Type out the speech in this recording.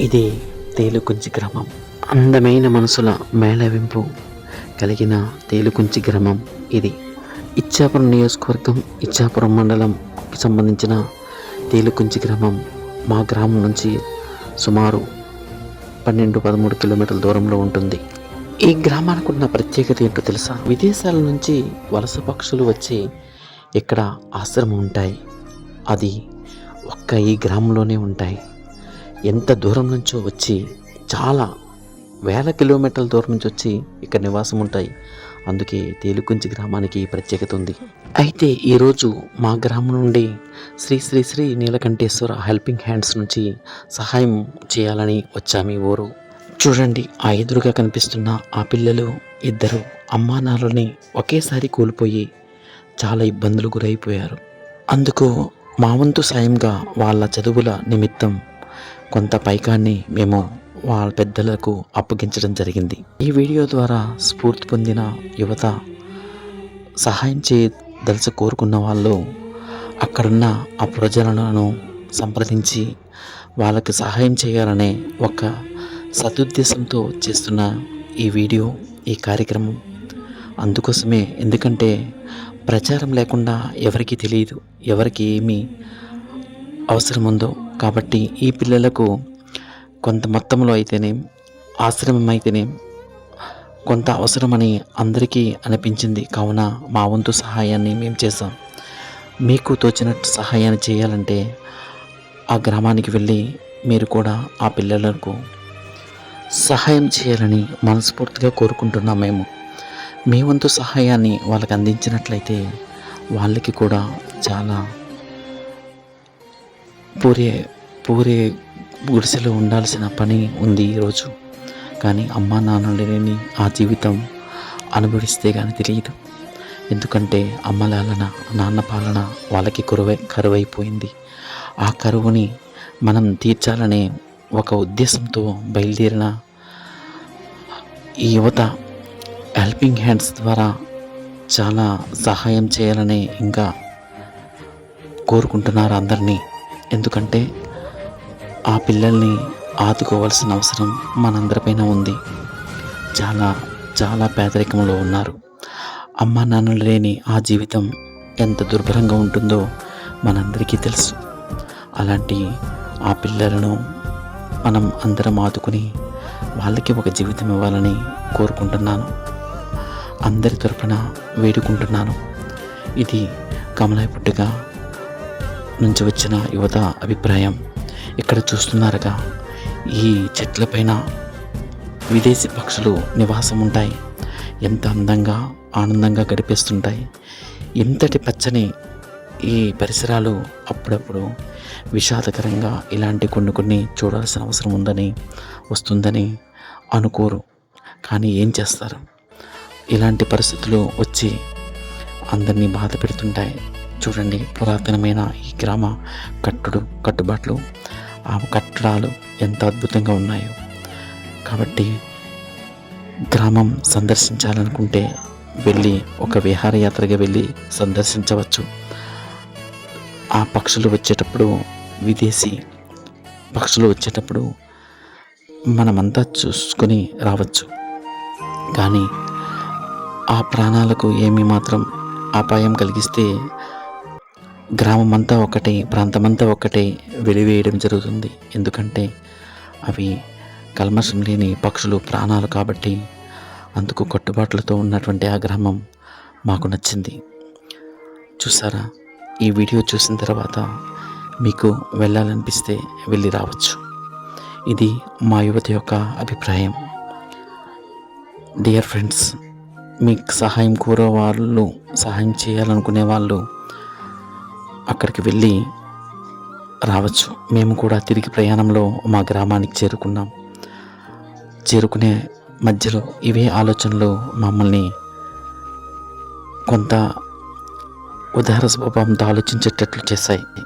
ఇది తేలుకుంచి గ్రామం. అందమైన మనసుల మేళవింపు కలిగిన తేలుకుంచి గ్రామం ఇది. ఇచ్చాపురం నియోజకవర్గం ఇచ్చాపురం మండలంకి సంబంధించిన తేలుకుంచి గ్రామం మా గ్రామం నుంచి సుమారు పన్నెండు పదమూడు కిలోమీటర్ల దూరంలో ఉంటుంది. ఈ గ్రామానికి ఉన్న ప్రత్యేకత ఏంటో తెలుసా? విదేశాల నుంచి వలస పక్షులు వచ్చి ఇక్కడ ఆశ్రమం ఉంటాయి. అది ఒక్క ఈ గ్రామంలోనే ఉంటాయి. ఎంత దూరం నుంచో వచ్చి చాలా వేల కిలోమీటర్ల దూరం నుంచి వచ్చి ఇక్కడ నివాసం ఉంటాయి. అందుకే తేలుకుంచి గ్రామానికి ప్రత్యేకత ఉంది. అయితే ఈరోజు మా గ్రామం నుండి శ్రీ శ్రీ శ్రీ నీలకంఠేశ్వర హెల్పింగ్ హ్యాండ్స్ నుంచి సహాయం చేయాలని వచ్చాము ఈ ఊరు. చూడండి ఆ ఎదురుగా కనిపిస్తున్న ఆ పిల్లలు ఇద్దరు అమ్మా ఒకేసారి కోల్పోయి చాలా ఇబ్బందులు గురైపోయారు. అందుకు మా వంతు సాయంగా వాళ్ళ చదువుల నిమిత్తం కొంత పైకాన్ని మేము వాళ్ళ పెద్దలకు అప్పగించడం జరిగింది. ఈ వీడియో ద్వారా స్ఫూర్తి పొందిన యువత సహాయం చేయదలసి కోరుకున్న వాళ్ళు అక్కడున్న ఆ ప్రజలను సంప్రదించి వాళ్ళకి సహాయం చేయాలనే ఒక సదుద్దేశంతో చేస్తున్న ఈ వీడియో ఈ కార్యక్రమం అందుకోసమే. ఎందుకంటే ప్రచారం లేకుండా ఎవరికి తెలియదు ఎవరికి ఏమి అవసరం ఉందో కాబట్టి ఈ పిల్లలకు కొంత మొత్తంలో అయితేనే ఆశ్రమం అయితేనే కొంత అవసరమని అందరికీ అనిపించింది. కావున మా వంతు సహాయాన్ని మేము చేసాం మీకు తోచినట్టు సహాయాన్ని చేయాలంటే ఆ గ్రామానికి వెళ్ళి మీరు కూడా ఆ పిల్లలకు సహాయం చేయాలని మనస్ఫూర్తిగా కోరుకుంటున్నాం మేము. మీ వంతు సహాయాన్ని వాళ్ళకి అందించినట్లయితే వాళ్ళకి కూడా చాలా పూరే పూరే గుడిసెలో ఉండాల్సిన పని ఉంది ఈరోజు. కానీ అమ్మా నాన్న లేని ఆ జీవితం అనుభవిస్తే కానీ తెలియదు. ఎందుకంటే అమ్మ లాలన నాన్న పాలన వాళ్ళకి కరువై కరువైపోయింది. ఆ కరువుని మనం తీర్చాలనే ఒక ఉద్దేశంతో బయలుదేరిన ఈ యువత హెల్పింగ్ హ్యాండ్స్ ద్వారా చాలా సహాయం చేయాలని ఇంకా కోరుకుంటున్నారు అందరినీ. ఎందుకంటే ఆ పిల్లల్ని ఆదుకోవాల్సిన అవసరం మనందరిపైన ఉంది. చాలా చాలా పేదరికంలో ఉన్నారు. అమ్మ నాన్నలు లేని ఆ జీవితం ఎంత దుర్భరంగా ఉంటుందో మనందరికీ తెలుసు. అలాంటి ఆ పిల్లలను మనం అందరం ఆదుకుని వాళ్ళకి ఒక జీవితం ఇవ్వాలని కోరుకుంటున్నాను. అందరి తరపున వేడుకుంటున్నాను. ఇది కమలాయి పుట్టుగా నుంచి వచ్చిన యువత అభిప్రాయం ఇక్కడ చూస్తున్నారుగా. ఈ చెట్లపైన విదేశీ పక్షులు నివాసం ఉంటాయి. ఎంత అందంగా ఆనందంగా గడిపేస్తుంటాయి. ఇంతటి పచ్చని ఈ పరిసరాలు అప్పుడప్పుడు విషాదకరంగా ఇలాంటి కొన్ని కొన్ని చూడాల్సిన అవసరం ఉందని వస్తుందని అనుకోరు. కానీ ఏం చేస్తారు? ఇలాంటి పరిస్థితులు వచ్చి అందరినీ బాధ పెడుతుంటాయి. చూడండి పురాతనమైన ఈ గ్రామ కట్టుడు కట్టుబాట్లు ఆ కట్టడాలు ఎంత అద్భుతంగా ఉన్నాయో. కాబట్టి గ్రామం సందర్శించాలనుకుంటే వెళ్ళి ఒక విహారయాత్రగా వెళ్ళి సందర్శించవచ్చు. ఆ పక్షులు వచ్చేటప్పుడు విదేశీ పక్షులు వచ్చేటప్పుడు మనమంతా చూసుకొని రావచ్చు. కానీ ఆ ప్రాణాలకు ఏమి మాత్రం అపాయం కలిగిస్తే గ్రామం అంతా ఒకటే ప్రాంతమంతా ఒకటే వెలివేయడం జరుగుతుంది. ఎందుకంటే అవి కల్మషం లేని పక్షులు ప్రాణాలు కాబట్టి అందుకు కట్టుబాట్లతో ఉన్నటువంటి ఆ గ్రామం మాకు నచ్చింది. చూసారా? ఈ వీడియో చూసిన తర్వాత మీకు వెళ్ళాలనిపిస్తే వెళ్ళి రావచ్చు. ఇది మా యువత యొక్క అభిప్రాయం. డియర్ ఫ్రెండ్స్ మీకు సహాయం కోరే వాళ్ళు సహాయం చేయాలనుకునే వాళ్ళు అక్కడికి వెళ్ళి రావచ్చు. మేము కూడా తిరిగి ప్రయాణంలో మా గ్రామానికి చేరుకున్నాం. చేరుకునే మధ్యలో ఇవే ఆలోచనలు మమ్మల్ని కొంత ఉదార స్వభావంతో ఆలోచించేటట్లు చేశాయి.